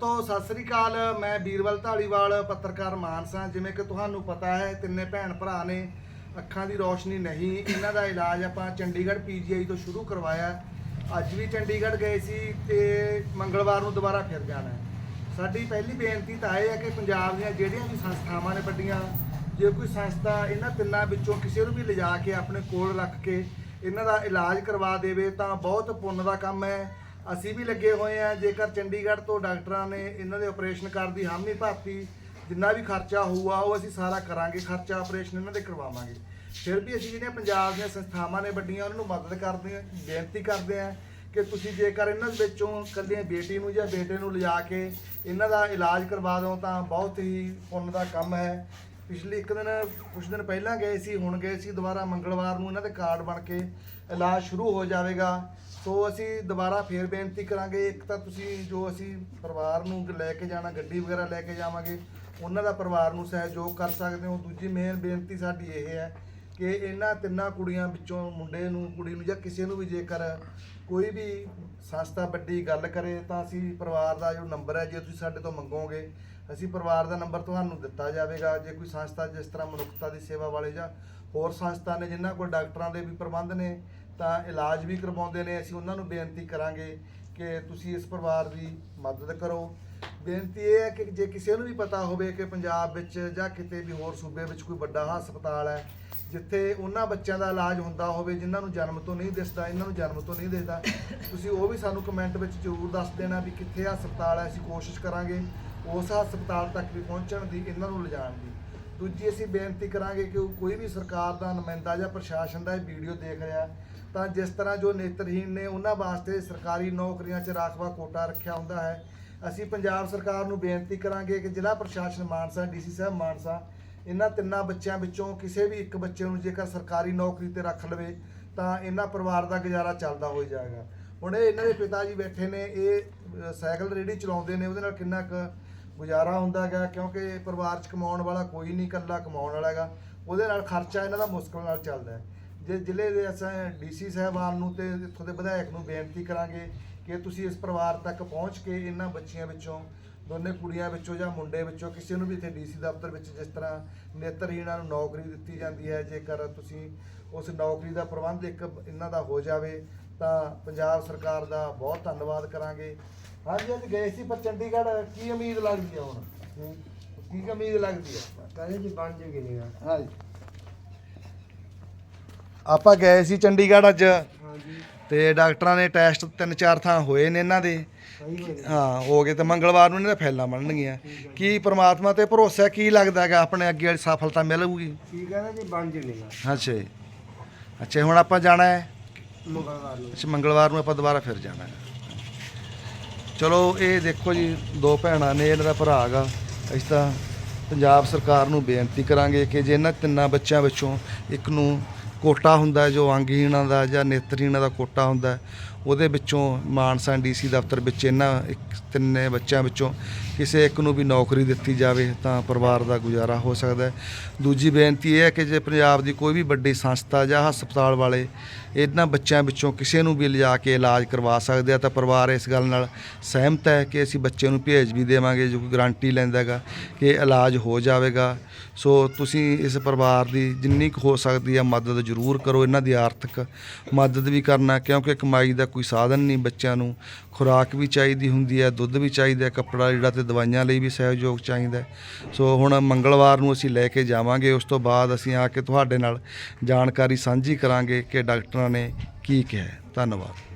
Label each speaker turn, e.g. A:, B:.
A: ਦੋਸਤੋ, ਸਤਿ ਸ੍ਰੀ ਅਕਾਲ। ਮੈਂ ਬੀਰਵਲ ਢਾਲੀਵਾਲ ਪੱਤਰਕਾਰ ਮਾਨਸਾ ਜਿਵੇਂ ਕਿ ਤੁਹਾਨੂੰ ਪਤਾ ਹੈ, ਤਿੰਨੇ ਭੈਣ ਭਰਾ ਨੇ ਅੱਖਾਂ ਦੀ ਰੋਸ਼ਨੀ ਨਹੀਂ। ਇਹਨਾਂ ਦਾ ਇਲਾਜ ਆਪਾਂ ਚੰਡੀਗੜ੍ਹ ਪੀਜੀਆਈ ਤੋਂ ਸ਼ੁਰੂ ਕਰਵਾਇਆ। ਅੱਜ ਵੀ ਚੰਡੀਗੜ੍ਹ ਗਏ ਸੀ ਤੇ ਮੰਗਲਵਾਰ ਨੂੰ ਦੁਬਾਰਾ ਫਿਰ ਜਾਣਾ ਸਾਡੀ ਪਹਿਲੀ ਬੇਨਤੀ ਤਾਂ ਇਹ ਹੈ ਕਿ ਪੰਜਾਬ ਦੀਆਂ ਜਿਹੜੀਆਂ ਵੀ ਸੰਸਥਾਵਾਂ ਨੇ ਵੱਡੀਆਂ, ਜੇ ਕੋਈ ਸੰਸਥਾ ਇਹਨਾਂ ਤਿੰਨਾਂ ਵਿੱਚੋਂ ਕਿਸੇ ਨੂੰ ਵੀ ਲਿਜਾ ਕੇ ਆਪਣੇ ਕੋਲ ਰੱਖ ਕੇ ਇਹਨਾਂ ਦਾ ਇਲਾਜ ਕਰਵਾ ਦੇਵੇ, ਤਾਂ ਬਹੁਤ ਪੁੰਨ ਦਾ ਕੰਮ ਹੈ। ਅਸੀਂ ਵੀ ਲੱਗੇ ਹੋਏ ਆ, ਜੇਕਰ ਚੰਡੀਗੜ੍ਹ ਤੋਂ ਡਾਕਟਰਾਂ ਨੇ ਇਹਨਾਂ ਦੇ ਆਪਰੇਸ਼ਨ ਕਰਨ ਦੀ ਹਾਮੀ ਭਰਤੀ, ਜਿੰਨਾ ਵੀ ਖਰਚਾ ਹੋਊਗਾ, ਉਹ ਅਸੀਂ ਸਾਰਾ ਕਰਾਂਗੇ, ਖਰਚਾ ਆਪਰੇਸ਼ਨ ਇਹਨਾਂ ਦੇ ਕਰਵਾਵਾਂਗੇ। ਫਿਰ ਵੀ ਅਸੀਂ ਜਿਹੜੀਆਂ ਪੰਜਾਬ ਦੀਆਂ ਸੰਸਥਾਵਾਂ ਨੇ ਵੱਡੀਆਂ, ਉਹਨਾਂ ਨੂੰ ਮਦਦ ਕਰਦੇ ਆ ਬੇਨਤੀ ਕਰਦੇ ਆ ਕਿ ਤੁਸੀਂ ਜੇਕਰ ਇਹਨਾਂ ਦੇ ਵਿੱਚੋਂ ਕੱਲੀਆਂ ਬੇਟੀ ਨੂੰ ਜਾਂ ਬੇਟੇ ਨੂੰ ਲਿਜਾ ਕੇ ਇਹਨਾਂ ਦਾ ਇਲਾਜ ਕਰਵਾ ਦਿਓ, ਤਾਂ ਬਹੁਤ ਹੀ ਪੁੰਨ ਦਾ ਕੰਮ ਹੈ। ਪਿਛਲੇ ਇੱਕ ਦਿਨ ਕੁਝ ਦਿਨ ਪਹਿਲਾਂ ਗਏ ਸੀ, ਹੁਣ ਗਏ ਸੀ, ਦੁਬਾਰਾ ਮੰਗਲਵਾਰ ਨੂੰ ਇਹਨਾਂ ਦੇ ਕਾਰਡ ਬਣ ਕੇ ਇਲਾਜ ਸ਼ੁਰੂ ਹੋ ਜਾਵੇਗਾ। ਸੋ ਅਸੀਂ ਦੁਬਾਰਾ ਫੇਰ ਬੇਨਤੀ ਕਰਾਂਗੇ, ਇੱਕ ਤਾਂ ਤੁਸੀਂ ਜੋ ਅਸੀਂ ਪਰਿਵਾਰ ਨੂੰ ਲੈ ਕੇ ਜਾਣਾ, ਗੱਡੀ ਵਗੈਰਾ ਲੈ ਕੇ ਜਾਵਾਂਗੇ, ਉਹਨਾਂ ਦਾ ਪਰਿਵਾਰ ਨੂੰ ਸਹਿਯੋਗ ਕਰ ਸਕਦੇ ਹੋ। ਦੂਜੀ ਮੇਨ ਬੇਨਤੀ ਸਾਡੀ ਇਹ ਹੈ ਕਿ ਇਹਨਾਂ ਤਿੰਨਾਂ ਕੁੜੀਆਂ ਵਿੱਚੋਂ ਮੁੰਡੇ ਨੂੰ, ਕੁੜੀ ਨੂੰ ਜਾਂ ਕਿਸੇ ਨੂੰ ਵੀ ਜੇਕਰ ਕੋਈ ਵੀ ਸੰਸਥਾ ਵੱਡੀ ਗੱਲ ਕਰੇ, ਤਾਂ ਅਸੀਂ ਪਰਿਵਾਰ ਦਾ ਜੋ ਨੰਬਰ ਹੈ, ਜੇ ਤੁਸੀਂ ਸਾਡੇ ਤੋਂ ਮੰਗੋਗੇ, ਅਸੀਂ ਪਰਿਵਾਰ ਦਾ ਨੰਬਰ ਤੁਹਾਨੂੰ ਦਿੱਤਾ ਜਾਵੇਗਾ। ਜੇ ਕੋਈ ਸੰਸਥਾ ਜਿਸ ਤਰ੍ਹਾਂ ਮਨੁੱਖਤਾ ਦੀ ਸੇਵਾ ਵਾਲੇ ਜਾਂ ਹੋਰ ਸੰਸਥਾ ਨੇ, ਜਿਨ੍ਹਾਂ ਕੋਲ ਡਾਕਟਰਾਂ ਦੇ ਵੀ ਪ੍ਰਬੰਧ ਨੇ ਤਾਂ ਇਲਾਜ ਵੀ ਕਰਵਾਉਂਦੇ ਨੇ, ਅਸੀਂ ਉਹਨਾਂ ਨੂੰ ਬੇਨਤੀ ਕਰਾਂਗੇ ਕਿ ਤੁਸੀਂ ਇਸ ਪਰਿਵਾਰ ਦੀ ਮਦਦ ਕਰੋ। ਬੇਨਤੀ ਇਹ ਹੈ ਕਿ ਜੇ ਕਿਸੇ ਨੂੰ ਵੀ ਪਤਾ ਹੋਵੇ ਕਿ ਪੰਜਾਬ ਵਿੱਚ ਜਾਂ ਕਿਤੇ ਵੀ ਹੋਰ ਸੂਬੇ ਵਿੱਚ ਕੋਈ ਵੱਡਾ ਹਸਪਤਾਲ ਹੈ, ਜਿੱਥੇ ਉਹਨਾਂ ਬੱਚਿਆਂ ਦਾ ਇਲਾਜ ਹੁੰਦਾ ਹੋਵੇ, ਜਿਨ੍ਹਾਂ ਨੂੰ ਜਨਮ ਤੋਂ ਨਹੀਂ ਦਿਸਦਾ, ਇਹਨਾਂ ਨੂੰ ਜਨਮ ਤੋਂ ਨਹੀਂ ਦਿਸਦਾ, ਤੁਸੀਂ ਉਹ ਵੀ ਸਾਨੂੰ ਕਮੈਂਟ ਵਿੱਚ ਜ਼ਰੂਰ ਦੱਸ ਦੇਣਾ ਵੀ ਕਿੱਥੇ ਹਸਪਤਾਲ ਹੈ, ਅਸੀਂ ਕੋਸ਼ਿਸ਼ ਕਰਾਂਗੇ ਉਸ ਹਸਪਤਾਲ ਤੱਕ ਵੀ ਪਹੁੰਚਣ ਦੀ, ਇਹਨਾਂ ਨੂੰ ਲਿਜਾਣ ਦੀ। ਦੂਜੀ ਅਸੀਂ ਬੇਨਤੀ ਕਰਾਂਗੇ ਕਿ ਉਹ ਕੋਈ ਵੀ ਸਰਕਾਰ ਦਾ ਨੁਮਾਇੰਦਾ ਜਾਂ ਪ੍ਰਸ਼ਾਸਨ ਦਾ ਇਹ ਵੀਡੀਓ ਦੇਖ ਰਿਹਾ, ਤਾਂ ਜਿਸ ਤਰ੍ਹਾਂ ਜੋ ਨੇਤਰਹੀਣ ਨੇ ਉਹਨਾਂ ਵਾਸਤੇ ਸਰਕਾਰੀ ਨੌਕਰੀਆਂ 'ਚ ਰਾਖਵਾ ਕੋਟਾ ਰੱਖਿਆ ਹੁੰਦਾ ਹੈ। ਅਸੀਂ ਪੰਜਾਬ ਸਰਕਾਰ ਨੂੰ ਬੇਨਤੀ ਕਰਾਂਗੇ ਕਿ ਜ਼ਿਲ੍ਹਾ ਪ੍ਰਸ਼ਾਸਨ ਮਾਨਸਾ ਡੀਸੀ ਸਾਹਿਬ ਮਾਨਸਾ, ਇਹਨਾਂ ਤਿੰਨਾਂ ਬੱਚਿਆਂ ਵਿੱਚੋਂ ਕਿਸੇ ਵੀ ਇੱਕ ਬੱਚੇ ਨੂੰ ਜੇਕਰ ਸਰਕਾਰੀ ਨੌਕਰੀ ਤੇ ਰੱਖ ਲਵੇ, ਤਾਂ ਇਹਨਾਂ ਪਰਿਵਾਰ ਦਾ ਗੁਜ਼ਾਰਾ ਚੱਲਦਾ ਹੋ ਜਾਏਗਾ। ਹੁਣ ਇਹ ਇਹਨਾਂ ਦੇ ਪਿਤਾ ਜੀ ਬੈਠੇ ਨੇ, ਇਹ ਸਾਈਕਲ ਰੇੜੀ ਚਲਾਉਂਦੇ ਨੇ, ਉਹਦੇ ਨਾਲ ਕਿੰਨਾ ਕੁ ਗੁਜ਼ਾਰਾ ਹੁੰਦਾ ਹੈਗਾ, ਕਿਉਂਕਿ ਪਰਿਵਾਰ 'ਚ ਕਮਾਉਣ ਵਾਲਾ ਕੋਈ ਨਹੀਂ ਇਕੱਲਾ ਕਮਾਉਣ ਵਾਲਾ ਹੈਗਾ। ਉਹਦੇ ਨਾਲ ਖਰਚਾ ਇਹਨਾਂ ਦਾ ਮੁਸ਼ਕਲ ਨਾਲ ਚੱਲਦਾ ਹੈ। ਜੇ ਜ਼ਿਲ੍ਹੇ ਦੇ ਅਸਾਂ ਡੀਸੀ ਸਾਹਿਬਾਨ ਨੂੰ ਤੇ ਇੱਥੋਂ ਦੇ ਵਿਧਾਇਕ ਨੂੰ ਬੇਨਤੀ ਕਰਾਂਗੇ ਕਿ ਤੁਸੀਂ ਇਸ ਪਰਿਵਾਰ ਤੱਕ ਪਹੁੰਚ ਕੇ ਇਹਨਾਂ ਬੱਚੀਆਂ ਵਿੱਚੋਂ, ਦੋਨੇ ਕੁੜੀਆਂ ਵਿੱਚੋਂ ਜਾਂ ਮੁੰਡੇ ਵਿੱਚੋਂ ਕਿਸੇ ਨੂੰ ਵੀ ਇੱਥੇ ਡੀਸੀ ਦਫ਼ਤਰ ਵਿੱਚ ਜਿਸ ਤਰ੍ਹਾਂ ਨੇਤਰਹੀਣਾਂ ਨੂੰ ਨੌਕਰੀ ਦਿੱਤੀ ਜਾਂਦੀ ਹੈ, ਜੇਕਰ ਤੁਸੀਂ ਉਸ ਨੌਕਰੀ ਦਾ ਪ੍ਰਬੰਧ ਇੱਕ ਇਹਨਾਂ ਦਾ ਹੋ ਜਾਵੇ ਤਾਂ ਪੰਜਾਬ ਸਰਕਾਰ ਦਾ ਬਹੁਤ ਧੰਨਵਾਦ ਕਰਾਂਗੇ। ਹਾਂਜੀ ਅੱਜ ਗਏ ਸੀ ਪਰ ਚੰਡੀਗੜ੍ਹ ਕੀ ਉਮੀਦ ਲੱਗਦੀ ਹੈ ਹੁਣ? ਕੀ ਉਮੀਦ ਲੱਗਦੀ ਹੈ
B: ਕਹਿੰਦੇ ਜੀ ਬਣ ਜੂਗੀ ਨਹੀਂ
A: ਹਾਂਜੀ। ਆਪਾਂ ਗਏ ਸੀ ਚੰਡੀਗੜ੍ਹ ਅੱਜ।
B: ਹਾਂਜੀ।
A: ਤੇ ਡਾਕਟਰਾਂ ਨੇ ਟੈਸਟ ਤਿੰਨ ਚਾਰ ਥਾਂ ਹੋਏ ਨੇ ਇਹਨਾਂ ਦੇ।
B: ਸਹੀ ਹੋ
A: ਹਾਂ ਹੋ ਗਏ ਤੇ ਮੰਗਲਵਾਰ ਨੂੰ ਇਹਨਾਂ ਦੇ ਫੈਲਾਂ ਬਣਨਗੀਆਂ। ਕੀ ਪ੍ਰਮਾਤਮਾ ਤੇ ਭਰੋਸਾ ਕੀ ਲੱਗਦਾ ਹੈਗਾ ਆਪਣੇ ਅੱਗੇ ਵਾਲੀ ਸਫਲਤਾ ਮਿਲੂਗੀ?
B: ਕੀ ਕਹਿੰਦੇ ਜੀ ਬਣ ਜੂਗੀ
A: ਅੱਛਾ ਜੀ। ਅੱਛਾ ਹੁਣ ਆਪਾਂ ਜਾਣਾ ਹੈ।
B: ਮੰਗਲਵਾਰ ਨੂੰ
A: ਅੱਛਾ, ਮੰਗਲਵਾਰ ਨੂੰ ਆਪਾਂ ਦੁਬਾਰਾ ਫਿਰ ਜਾਣਾ ਹੈ। ਚਲੋ, ਇਹ ਦੇਖੋ ਜੀ, ਦੋ ਭੈਣਾਂ ਨੇ, ਇਹਨਾਂ ਦਾ ਭਰਾ ਹੈਗਾ ਅਸੀਂ ਤਾਂ ਪੰਜਾਬ ਸਰਕਾਰ ਨੂੰ ਬੇਨਤੀ ਕਰਾਂਗੇ ਕਿ ਜੇ ਇਹਨਾਂ ਤਿੰਨਾਂ ਬੱਚਿਆਂ ਵਿੱਚੋਂ ਇੱਕ ਨੂੰ ਕੋਟਾ ਹੁੰਦਾ ਜੋ ਅੰਗਹੀਣਾਂ ਦਾ ਜਾਂ ਨੇਤਰਹੀਣਾਂ ਦਾ ਕੋਟਾ ਹੁੰਦਾ ਉਹਦੇ ਵਿੱਚੋਂ ਮਾਨਸਾ ਡੀਸੀ ਦਫ਼ਤਰ ਵਿੱਚ ਇਹਨਾਂ ਇੱਕ ਤਿੰਨੇ ਬੱਚਿਆਂ ਵਿੱਚੋਂ ਕਿਸੇ ਇੱਕ ਨੂੰ ਵੀ ਨੌਕਰੀ ਦਿੱਤੀ ਜਾਵੇ ਤਾਂ ਪਰਿਵਾਰ ਦਾ ਗੁਜ਼ਾਰਾ ਹੋ ਸਕਦਾ ਹੈ। ਦੂਜੀ ਬੇਨਤੀ ਇਹ ਹੈ ਕਿ ਜੇ ਪੰਜਾਬ ਦੀ ਕੋਈ ਵੀ ਵੱਡੀ ਸੰਸਥਾ ਜਾਂ ਹਸਪਤਾਲ ਵਾਲੇ ਇਹਨਾਂ ਬੱਚਿਆਂ ਵਿੱਚੋਂ ਕਿਸੇ ਨੂੰ ਵੀ ਲਿਜਾ ਕੇ ਇਲਾਜ ਕਰਵਾ ਸਕਦੇ ਆ, ਤਾਂ ਪਰਿਵਾਰ ਇਸ ਗੱਲ ਨਾਲ ਸਹਿਮਤ ਹੈ ਕਿ ਅਸੀਂ ਬੱਚੇ ਨੂੰ ਭੇਜ ਵੀ ਦੇਵਾਂਗੇ, ਜੋ ਕੋਈ ਗਾਰੰਟੀ ਲੈਂਦਾ ਹੈਗਾ ਕਿ ਇਲਾਜ ਹੋ ਜਾਵੇਗਾ। ਸੋ ਤੁਸੀਂ ਇਸ ਪਰਿਵਾਰ ਦੀ ਜਿੰਨੀ ਕੁ ਹੋ ਸਕਦੀ ਹੈ ਮਦਦ ਜ਼ਰੂਰ ਕਰੋ, ਇਹਨਾਂ ਦੀ ਆਰਥਿਕ ਮਦਦ ਵੀ ਕਰਨਾ, ਕਿਉਂਕਿ ਕਮਾਈ ਦਾ ਕੋਈ ਸਾਧਨ ਨਹੀਂ ਬੱਚਿਆਂ ਨੂੰ। ਖੁਰਾਕ ਵੀ ਚਾਹੀਦੀ ਹੁੰਦੀ ਹੈ, ਦੁੱਧ ਵੀ ਚਾਹੀਦਾ ਹੈ, ਕੱਪੜਾ ਜਿਹੜਾ ਤੇ ਦਵਾਈਆਂ ਲਈ ਵੀ ਸਹਿਯੋਗ ਚਾਹੀਦਾ ਸੋ ਹੁਣ ਮੰਗਲਵਾਰ ਨੂੰ ਅਸੀਂ ਲੈ ਕੇ ਜਾਵਾਂਗੇ, ਉਸ ਤੋਂ ਬਾਅਦ ਅਸੀਂ ਆ ਕੇ ਤੁਹਾਡੇ ਨਾਲ ਜਾਣਕਾਰੀ ਸਾਂਝੀ ਕਰਾਂਗੇ ਕਿ ਡਾਕਟਰਾਂ ਨੇ ਕੀ ਕਿਹਾ ਧੰਨਵਾਦ।